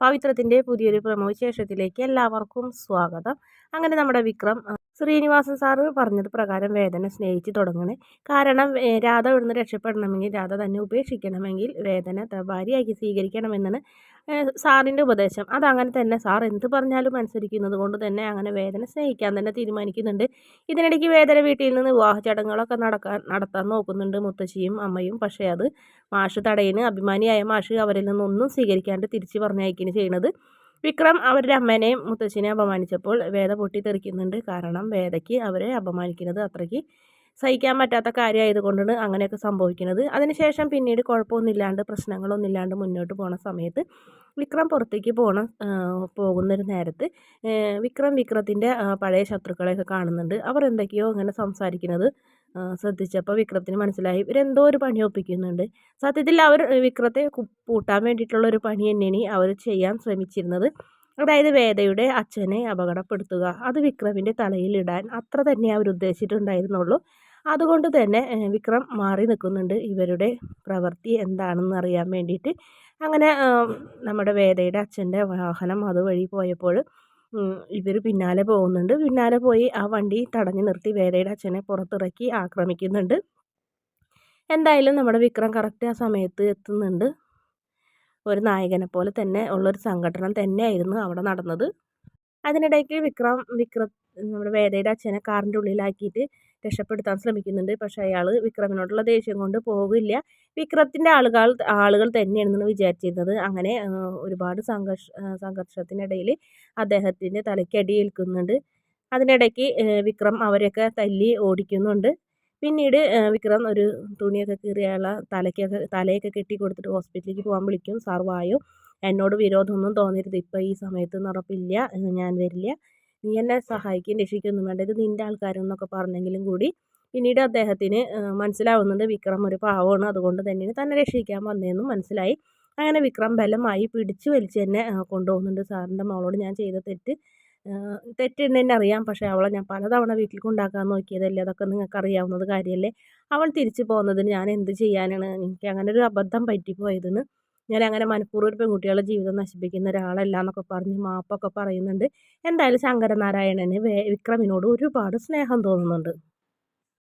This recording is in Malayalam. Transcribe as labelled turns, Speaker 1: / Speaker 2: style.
Speaker 1: പവിത്രത്തിന്റെ പുതിയൊരു പ്രമോ വിശേഷത്തിലേക്ക് എല്ലാവർക്കും സ്വാഗതം. അങ്ങനെ നമ്മുടെ വിക്രം ശ്രീനിവാസൻ സാറ് പറഞ്ഞത് പ്രകാരം വേദന സ്നേഹിച്ച് തുടങ്ങണേ. കാരണം രാധ ഇവിടുന്ന് രക്ഷപ്പെടണമെങ്കിൽ രാധ തന്നെ ഉപേക്ഷിക്കണമെങ്കിൽ വേദന ഭാര്യയാക്കി സ്വീകരിക്കണമെന്നാണ് സാറിന്റെ ഉപദേശം. അതങ്ങനെ തന്നെ സാർ എന്ത് പറഞ്ഞാലും അനുസരിക്കുന്നത് കൊണ്ട് തന്നെ അങ്ങനെ വേദന സ്നേഹിക്കാൻ തന്നെ തീരുമാനിക്കുന്നുണ്ട്. ഇതിനിടയ്ക്ക് വേദന വീട്ടിൽ നിന്ന് വിവാഹ ചടങ്ങുകളൊക്കെ നടക്കാൻ നടത്താൻ നോക്കുന്നുണ്ട് മുത്തശ്ശിയും അമ്മയും. പക്ഷേ അത് മാഷ് തടയിന് അഭിമാനിയായ മാഷ് അവരിൽ നിന്നൊന്നും സ്വീകരിക്കാണ്ട് തിരിച്ച് പറഞ്ഞയക്കുകയാണ് ചെയ്യുന്നത് വിക്രം അവരുടെ അമ്മേനെയും മുത്തശ്ശിനെയും അപമാനിച്ചപ്പോൾ വേദ പൊട്ടിത്തെറിക്കുന്നുണ്ട്. കാരണം വേദയ്ക്ക് അവരെ അപമാനിക്കുന്നത് അത്രയ്ക്ക് സഹിക്കാൻ പറ്റാത്ത കാര്യമായതുകൊണ്ടാണ് അങ്ങനെയൊക്കെ സംഭവിക്കുന്നത്. അതിനുശേഷം പിന്നീട് കുഴപ്പമൊന്നുമില്ലാണ്ട് പ്രശ്നങ്ങളൊന്നുമില്ലാണ്ട് മുന്നോട്ട് പോണ സമയത്ത് വിക്രം പുറത്തേക്ക് പോണ പോകുന്നൊരു നേരത്ത് വിക്രം വിക്രത്തിന്റെ പഴയ ശത്രുക്കളെയൊക്കെ കാണുന്നുണ്ട്. അവർ എന്തൊക്കെയോ ഇങ്ങനെ സംസാരിക്കുന്നത് ശ്രദ്ധിച്ചപ്പോൾ വിക്രത്തിന് മനസ്സിലായി. ഇവരെന്തോ ഒരു പണി ഒപ്പിക്കുന്നുണ്ട്. സത്യത്തിൽ അവർ വിക്രത്തെ പൂട്ടാൻ വേണ്ടിയിട്ടുള്ള ഒരു പണി തന്നെയാണ് അവർ ചെയ്യാൻ ശ്രമിച്ചിരുന്നത്. അതായത് വേദയുടെ അച്ഛനെ അപകടപ്പെടുത്തുക. അത് വിക്രമിന്റെ തലയിലിടാൻ അത്ര തന്നെ അവർ ഉദ്ദേശിച്ചിട്ടുണ്ടായിരുന്നുള്ളൂ. അതുകൊണ്ട് തന്നെ വിക്രം മാറി നിൽക്കുന്നുണ്ട്. ഇവരുടെ പ്രവൃത്തി എന്താണെന്ന് അറിയാൻ വേണ്ടിയിട്ട്. അങ്ങനെ നമ്മുടെ വേദയുടെ അച്ഛന്റെ വാഹനം അതുവഴി പോയപ്പോൾ ഇവർ പിന്നാലെ പോകുന്നുണ്ട്. പിന്നാലെ പോയി ആ വണ്ടി തടഞ്ഞു നിർത്തി വേലയുടെ അച്ഛനെ പുറത്തിറക്കി ആക്രമിക്കുന്നുണ്ട്. എന്തായാലും നമ്മുടെ വിക്രം കറക്റ്റ് ആ സമയത്ത് എത്തുന്നുണ്ട്. ഒരു നായകനെ പോലെ തന്നെ ഉള്ളൊരു സംഘടന തന്നെയായിരുന്നു അവിടെ നടന്നത്. അതിനിടയ്ക്ക് വിക്രം വിക്ര നമ്മുടെ വേദയുടെ അച്ഛനെ കാറിന്റെ ഉള്ളിലാക്കിയിട്ട് രക്ഷപ്പെടുത്താൻ ശ്രമിക്കുന്നുണ്ട്. പക്ഷേ അയാൾ വിക്രമിനോടുള്ള ദേഷ്യം കൊണ്ട് പോകില്ല വിക്രത്തിന്റെ ആളുകൾ ആളുകൾ തന്നെയാണെന്ന് വിചാരിച്ചിരുന്നത്. അങ്ങനെ ഒരുപാട് സംഘർഷ സംഘർഷത്തിനിടയിൽ അദ്ദേഹത്തിന്റെ തലയ്ക്കടി ഏൽക്കുന്നുണ്ട്. അതിനിടയ്ക്ക് വിക്രം അവരെയൊക്കെ തല്ലി ഓടിക്കുന്നുണ്ട്. പിന്നീട് വിക്രം ഒരു തുണിയൊക്കെ കീറിയുള്ള തലയ്ക്കൊക്കെ തലയൊക്കെ കെട്ടി കൊടുത്തിട്ട് ഹോസ്പിറ്റലിലേക്ക് പോകാൻ വിളിക്കും. സാർ വായോ എന്നോട് വിരോധമൊന്നും തോന്നരുത്. ഇപ്പോൾ ഈ സമയത്ത് ഉറപ്പില്ല. ഞാൻ വരില്ല. നീ എന്നെ സഹായിക്കുകയും രക്ഷിക്കുകയൊന്നും വേണ്ട. ഇത് നിന്റെ ആൾക്കാരെന്നൊക്കെ പറഞ്ഞെങ്കിലും കൂടി പിന്നീട് അദ്ദേഹത്തിന് മനസ്സിലാവുന്നത് വിക്രം ഒരു പാവമാണ്. അതുകൊണ്ട് തന്നെ തന്നെ രക്ഷിക്കാൻ വന്നതെന്നും മനസ്സിലായി. അങ്ങനെ വിക്രം ബലമായി പിടിച്ചു വലിച്ച് തന്നെ കൊണ്ടുപോകുന്നുണ്ട്. സാറിന്റെ മോളോട് ഞാൻ ചെയ്ത തെറ്റ് തെറ്റുണ്ടെന്നെ അറിയാം. പക്ഷേ അവളെ ഞാൻ പലതവണ വീട്ടിൽ കൊണ്ടാക്കാൻ നോക്കിയതല്ലേ? അതൊക്കെ നിങ്ങൾക്ക് അറിയാവുന്നത് കാര്യമല്ലേ? അവൾ തിരിച്ചു പോകുന്നതിന് ഞാൻ എന്ത് ചെയ്യാനാണ്? എനിക്ക് അങ്ങനെ ഒരു അബദ്ധം പറ്റിപ്പോയതെന്ന് ഞാൻ അങ്ങനെ മനഃപൂർവം ഒരു പെൺകുട്ടികളുടെ ജീവിതം നശിപ്പിക്കുന്ന ഒരാളല്ല എന്നൊക്കെ പറഞ്ഞ് മാപ്പൊക്കെ പറയുന്നുണ്ട്. എന്തായാലും ശങ്കരനാരായണന് വിക്രമിനോട് ഒരുപാട് സ്നേഹം തോന്നുന്നുണ്ട്.